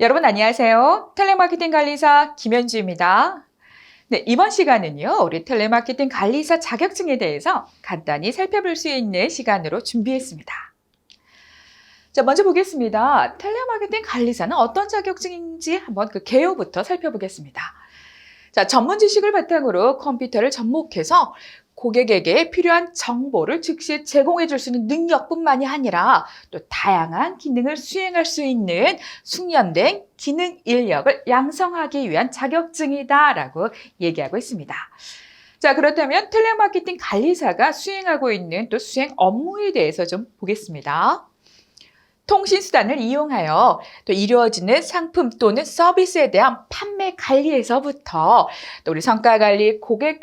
여러분 안녕하세요. 텔레마케팅 관리사 김현주입니다. 네, 이번 시간은요, 우리 텔레마케팅 관리사 자격증에 대해서 간단히 살펴볼 수 있는 시간으로 준비했습니다. 자, 먼저 보겠습니다. 텔레마케팅 관리사는 어떤 자격증인지 한번 그 개요부터 살펴보겠습니다. 자, 전문 지식을 바탕으로 컴퓨터를 접목해서 고객에게 필요한 정보를 즉시 제공해 줄 수 있는 능력뿐만이 아니라 또 다양한 기능을 수행할 수 있는 숙련된 기능 인력을 양성하기 위한 자격증이다라고 얘기하고 있습니다. 자, 그렇다면 텔레마케팅 관리사가 수행하고 있는 또 수행 업무에 대해서 좀 보겠습니다. 통신수단을 이용하여 또 이루어지는 상품 또는 서비스에 대한 판매 관리에서부터 또 우리 성과 관리, 고객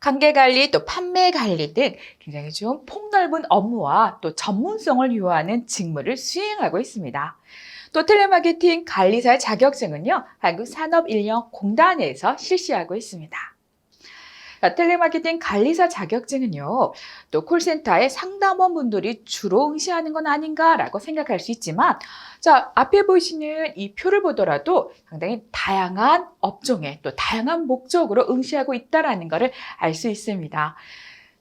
관계 관리, 또 판매 관리 등 굉장히 좀 폭넓은 업무와 또 전문성을 요하는 직무를 수행하고 있습니다. 또 텔레마케팅 관리사 자격증은요, 한국산업인력공단에서 실시하고 있습니다. 자, 텔레마케팅 관리사 자격증은요, 또 콜센터의 상담원분들이 주로 응시하는 건 아닌가라고 생각할 수 있지만, 자, 앞에 보시는 이 표를 보더라도 상당히 다양한 업종에 또 다양한 목적으로 응시하고 있다라는 것을 알 수 있습니다.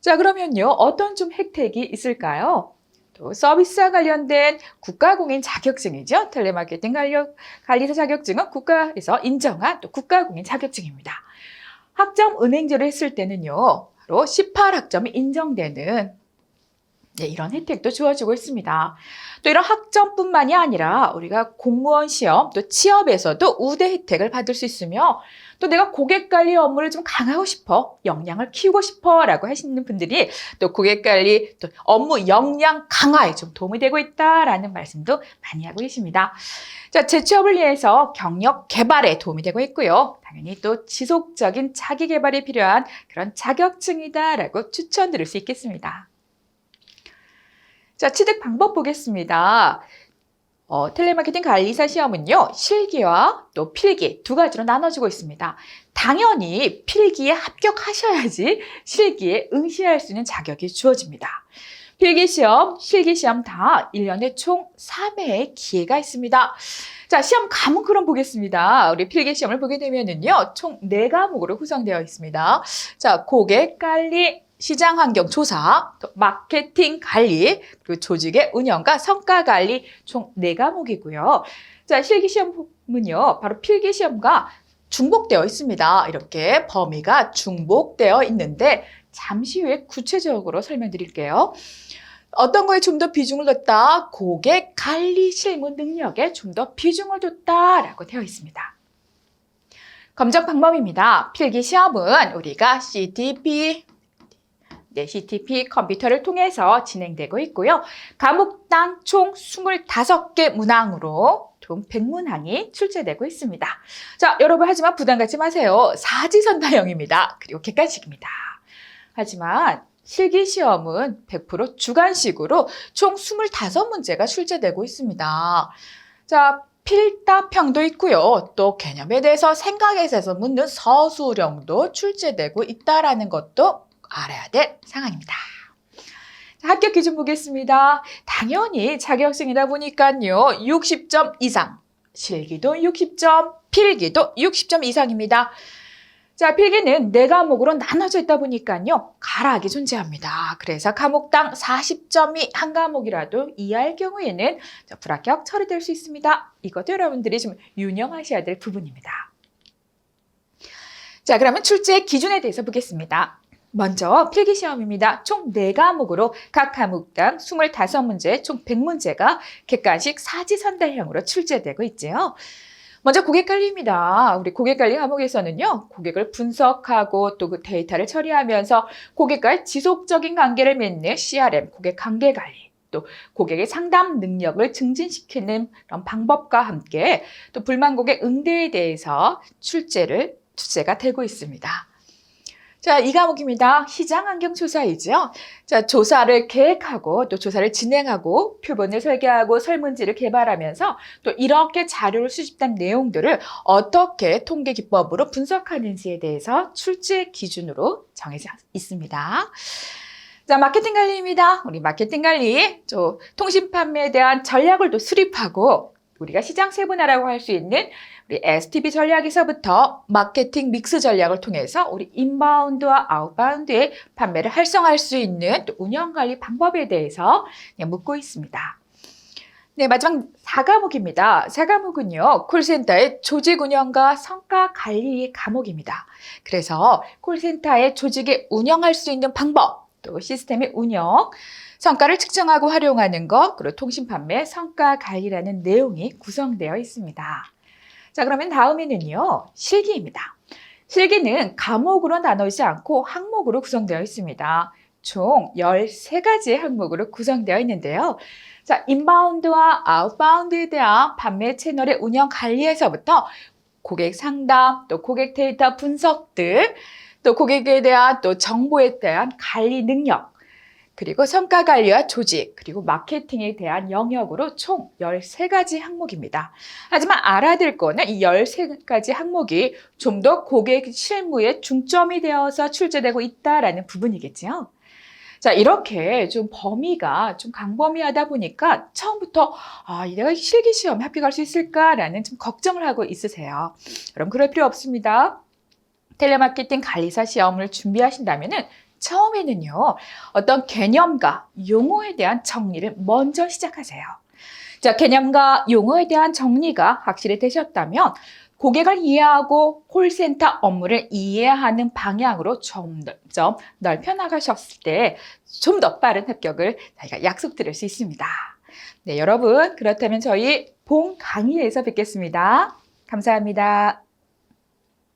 자, 그러면요, 어떤 좀 혜택이 있을까요? 또 서비스와 관련된 국가공인 자격증이죠. 텔레마케팅 관리사 자격증은 국가에서 인정한 또 국가공인 자격증입니다. 학점 은행제로 했을 때는요, 바로 18학점이 인정되는 네, 이런 혜택도 주어지고 있습니다. 또 이런 학점뿐만이 아니라 우리가 공무원 시험 또 취업에서도 우대 혜택을 받을 수 있으며 또 내가 고객 관리 업무를 좀 강하고 싶어 역량을 키우고 싶어라고 하시는 분들이 또 고객 관리 또 업무 역량 강화에 좀 도움이 되고 있다라는 말씀도 많이 하고 계십니다. 자 재취업을 위해서 경력 개발에 도움이 되고 있고요. 당연히 또 지속적인 자기 개발이 필요한 그런 자격증이다라고 추천드릴 수 있겠습니다. 자, 취득 방법 보겠습니다. 어, 텔레마케팅 관리사 시험은요, 실기와 또 필기 두 가지로 나눠지고 있습니다. 당연히 필기에 합격하셔야지 실기에 응시할 수 있는 자격이 주어집니다. 필기 시험, 실기 시험 다 1년에 총 3회의 기회가 있습니다. 자, 시험 과목 그럼 보겠습니다. 우리 필기 시험을 보게 되면은요, 총 4과목으로 구성되어 있습니다. 자, 고객 관리, 시장 환경 조사, 또 마케팅 관리, 그리고 조직의 운영과 성과 관리 총 4과목이고요. 자, 실기 시험은요. 바로 필기 시험과 중복되어 있습니다. 이렇게 범위가 중복되어 있는데 잠시 후에 구체적으로 설명드릴게요. 어떤 거에 좀 더 비중을 뒀다? 고객 관리 실무 능력에 좀 더 비중을 뒀다라고 되어 있습니다. 검정 방법입니다. 필기 시험은 우리가 CTP, 네, CTP 컴퓨터를 통해서 진행되고 있고요. 과목당 총 25개 문항으로 총 100문항이 출제되고 있습니다. 자, 여러분 하지만 부담 갖지 마세요. 사지선다형입니다. 그리고 객관식입니다. 하지만 실기 시험은 100% 주관식으로 총 25문제가 출제되고 있습니다. 자, 필답형도 있고요. 또 개념에 대해서 생각에 대해서 묻는 서술형도 출제되고 있다라는 것도 알아야 될 상황입니다. 합격 기준 보겠습니다. 당연히 자격증이다 보니까요. 60점 이상, 실기도 60점, 필기도 60점 이상입니다. 자, 필기는 네 과목으로 나눠져 있다 보니까요. 가락이 존재합니다. 그래서 과목당 40점이 한 과목이라도 이하일 경우에는 불합격 처리될 수 있습니다. 이것도 여러분들이 좀 유념하셔야 될 부분입니다. 자, 그러면 출제 기준에 대해서 보겠습니다. 먼저 필기시험입니다. 총 4과목으로 각 과목당 25문제, 총 100문제가 객관식 사지선다형으로 출제되고 있지요. 먼저 고객 관리입니다. 우리 고객 관리 과목에서는요, 고객을 분석하고 또 그 데이터를 처리하면서 고객과의 지속적인 관계를 맺는 CRM, 고객 관계 관리, 또 고객의 상담 능력을 증진시키는 그런 방법과 함께 또 불만 고객 응대에 대해서 출제를, 출제가 되고 있습니다. 자, 이 과목입니다. 시장 환경 조사이죠. 자, 조사를 계획하고 또 조사를 진행하고 표본을 설계하고 설문지를 개발하면서 또 이렇게 자료를 수집된 내용들을 어떻게 통계 기법으로 분석하는지에 대해서 출제 기준으로 정해져 있습니다. 자, 마케팅 관리입니다. 우리 마케팅 관리, 저 통신 판매에 대한 전략을 또 수립하고 우리가 시장 세분화라고 할 수 있는 우리 STB 전략에서부터 마케팅 믹스 전략을 통해서 우리 인바운드와 아웃바운드의 판매를 활성화할 수 있는 또 운영 관리 방법에 대해서 그냥 묻고 있습니다. 네, 마지막 4과목입니다. 4과목은요, 콜센터의 조직 운영과 성과 관리 과목입니다. 그래서 콜센터의 조직에 운영할 수 있는 방법, 또 시스템의 운영, 성과를 측정하고 활용하는 것, 그리고 통신 판매 성과 관리라는 내용이 구성되어 있습니다. 자, 그러면 다음에는요, 실기입니다. 실기는 과목으로 나누지 않고 항목으로 구성되어 있습니다. 총 13가지 항목으로 구성되어 있는데요. 자, 인바운드와 아웃바운드에 대한 판매 채널의 운영 관리에서부터 고객 상담, 또 고객 데이터 분석 등, 또 고객에 대한 또 정보에 대한 관리 능력, 그리고 성과 관리와 조직, 그리고 마케팅에 대한 영역으로 총 13가지 항목입니다. 하지만 알아야 될 거는 이 13가지 항목이 좀 더 고객 실무에 중점이 되어서 출제되고 있다라는 부분이겠지요. 자, 이렇게 좀 범위가 좀 강범위하다 보니까 처음부터 아, 내가 실기 시험에 합격할 수 있을까라는 좀 걱정을 하고 있으세요. 여러분, 그럴 필요 없습니다. 텔레마케팅 관리사 시험을 준비하신다면 은 처음에는요, 어떤 개념과 용어에 대한 정리를 먼저 시작하세요. 자, 개념과 용어에 대한 정리가 확실히 되셨다면 고객을 이해하고 콜센터 업무를 이해하는 방향으로 점점 넓혀 나가셨을 때 좀 더 빠른 합격을 저희가 약속드릴 수 있습니다. 네, 여러분. 그렇다면 저희 본 강의에서 뵙겠습니다. 감사합니다.